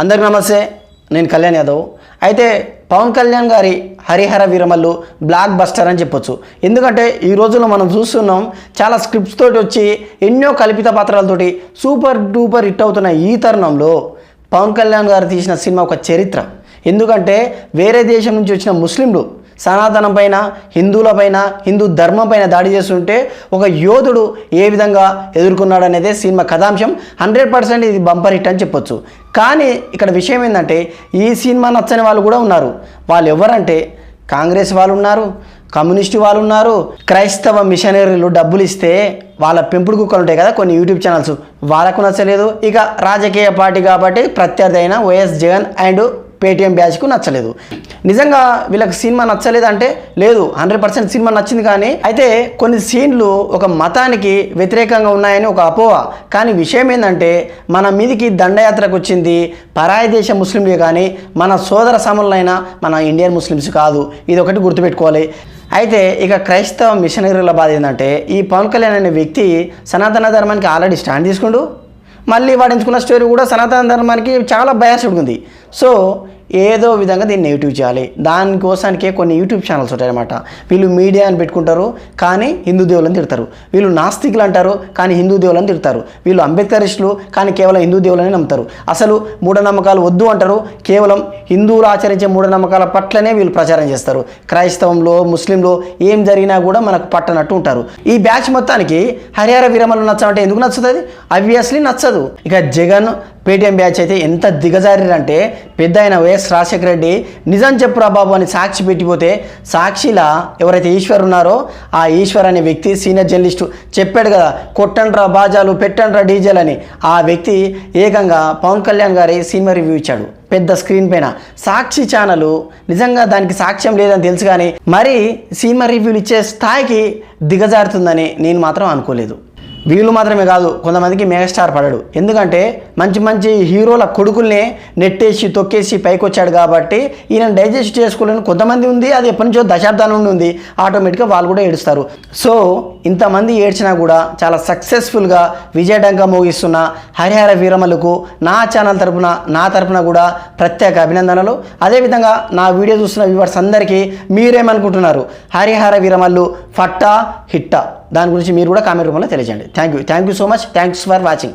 అందరికి నమస్తే నేను కళ్యాణ్ యాదవ్. అయితే పవన్ కళ్యాణ్ గారి హరిహర వీరమల్లు బ్లాక్ బస్టర్ అని చెప్పొచ్చు. ఎందుకంటే ఈ రోజుల్లో మనం చూస్తున్నాం చాలా స్క్రిప్ట్స్ తోటి వచ్చి ఎన్నో కల్పిత పాత్రలతోటి సూపర్ డూపర్ హిట్ అవుతున్న ఈ తరుణంలో పవన్ కళ్యాణ్ గారు తీసిన సినిమా ఒక చరిత్ర. ఎందుకంటే వేరే దేశం నుంచి వచ్చిన ముస్లింలు సనాతనం పైన హిందువుల పైన హిందూ ధర్మం పైన దాడి చేస్తుంటే ఒక యోధుడు ఏ విధంగా ఎదుర్కొన్నాడు అనేది సినిమా కథాంశం. హండ్రెడ్ పర్సెంట్ ఇది బంపర్ హిట్ అని చెప్పొచ్చు. కానీ ఇక్కడ విషయం ఏంటంటే ఈ సినిమా నచ్చని వాళ్ళు కూడా ఉన్నారు. వాళ్ళు ఎవరంటే కాంగ్రెస్ వాళ్ళు ఉన్నారు కమ్యూనిస్టు వాళ్ళు ఉన్నారు. క్రైస్తవ మిషనరీలు డబ్బులు ఇస్తే వాళ్ళ పెంపుడు కుక్కలు ఉంటాయి కదా కొన్ని యూట్యూబ్ ఛానల్స్. వాళ్ళకు నచ్చలేదు. ఇక రాజకీయ పార్టీ కాబట్టి ప్రత్యర్థి అయిన వైఎస్ జగన్ అండ్ పేటీఎం బ్యాచ్కు నచ్చలేదు. నిజంగా వీళ్ళకి సినిమా నచ్చలేదు అంటే లేదు హండ్రెడ్ పర్సెంట్ సినిమా నచ్చింది కానీ అయితే కొన్ని సీన్లు ఒక మతానికి వ్యతిరేకంగా ఉన్నాయని ఒక అపోహ. కానీ విషయం ఏంటంటే మన మీదికి దండయాత్రకు వచ్చింది పరాయి దేశ ముస్లింలే కానీ మన సోదర సములైన మన ఇండియన్ ముస్లిమ్స్ కాదు. ఇది ఒకటి గుర్తుపెట్టుకోవాలి. అయితే ఇక క్రైస్తవ మిషనరీల బాధ ఏంటంటే ఈ పవన్ కళ్యాణ్ అనే వ్యక్తి సనాతన ధర్మానికి ఆల్రెడీ స్టాండ్ తీసుకుంటూ మళ్ళీ వాడు ఎంచుకున్న స్టోరీ కూడా సనాతన ధర్మానికి చాలా బయాస్డ్ ఉంది సో ఏదో విధంగా దీన్ని నెగిటివ్ చేయాలి. దానికోసానికే కొన్ని యూట్యూబ్ ఛానల్స్ ఉంటాయన్నమాట. వీళ్ళు మీడియా అని పెట్టుకుంటారు కానీ హిందూ దేవులను తిడతారు. వీళ్ళు నాస్తికులు అంటారు కానీ హిందూ దేవులను తిడతారు. వీళ్ళు అంబేద్కరిస్టులు కానీ కేవలం హిందూ దేవులని నమ్ముతారు. అసలు మూఢనమ్మకాలు వద్దు అంటారు కేవలం హిందువులు ఆచరించే మూఢనమ్మకాల పట్లనే వీళ్ళు ప్రచారం చేస్తారు. క్రైస్తవంలో ముస్లింలో ఏం జరిగినా కూడా మనకు పట్టనట్టు ఉంటారు. ఈ బ్యాచ్ మొత్తానికి హరిహర విరమలు నచ్చమంటే ఎందుకు నచ్చుతుంది? అబ్వియస్లీ నచ్చదు. ఇక జగన్ పేటీఎం బ్యాచ్ అయితే ఎంత దిగజారిరంటే పెద్ద అయిన వైఎస్ రాజశేఖర రెడ్డి నిజం చెప్పురా బాబు అని సాక్షి పెట్టిపోతే సాక్షిలా ఎవరైతే ఈశ్వర్ ఉన్నారో ఆ ఈశ్వర్ అనే వ్యక్తి సీనియర్ జర్నలిస్టు చెప్పాడు కదా కొట్టండ్రా బాజాలు పెట్టండ్రా డీజేలు అని. ఆ వ్యక్తి ఏకంగా పవన్ కళ్యాణ్ గారి సినిమా రివ్యూ ఇచ్చాడు పెద్ద స్క్రీన్ పైన. సాక్షి ఛానల్ నిజంగా దానికి సాక్ష్యం లేదని తెలుసు కానీ మరి సినిమా రివ్యూలు ఇచ్చే స్థాయికి దిగజారుతుందని నేను మాత్రం అనుకోలేదు. వీళ్ళు మాత్రమే కాదు కొంతమందికి మెగాస్టార్ పడడు. ఎందుకంటే మంచి మంచి హీరోల కొడుకుల్నే నెట్టేసి తొక్కేసి పైకి వచ్చాడు కాబట్టి ఈయన డైజెస్ట్ చేసుకోలేని కొంతమంది ఉంది అది ఎప్పటి నుంచో దశాబ్దాల నుండి ఉంది. ఆటోమేటిక్గా వాళ్ళు కూడా ఏడుస్తారు. సో ఇంతమంది ఏడ్చినా కూడా చాలా సక్సెస్ఫుల్గా విజయడంగా మోగిస్తున్న హరిహర వీరమలకు నా ఛానల్ తరపున నా తరపున కూడా ప్రత్యేక అభినందనలు. అదేవిధంగా నా వీడియో చూస్తున్న వ్యూవర్స్ అందరికీ మీరేమనుకుంటున్నారు? హరిహర వీరమల్లు ఫట్టా హిట్టా? దాని గురించి మీరు కూడా కామెంట్ రూపంలో తెలియజేయండి. Thank you thank you so much thanks for watching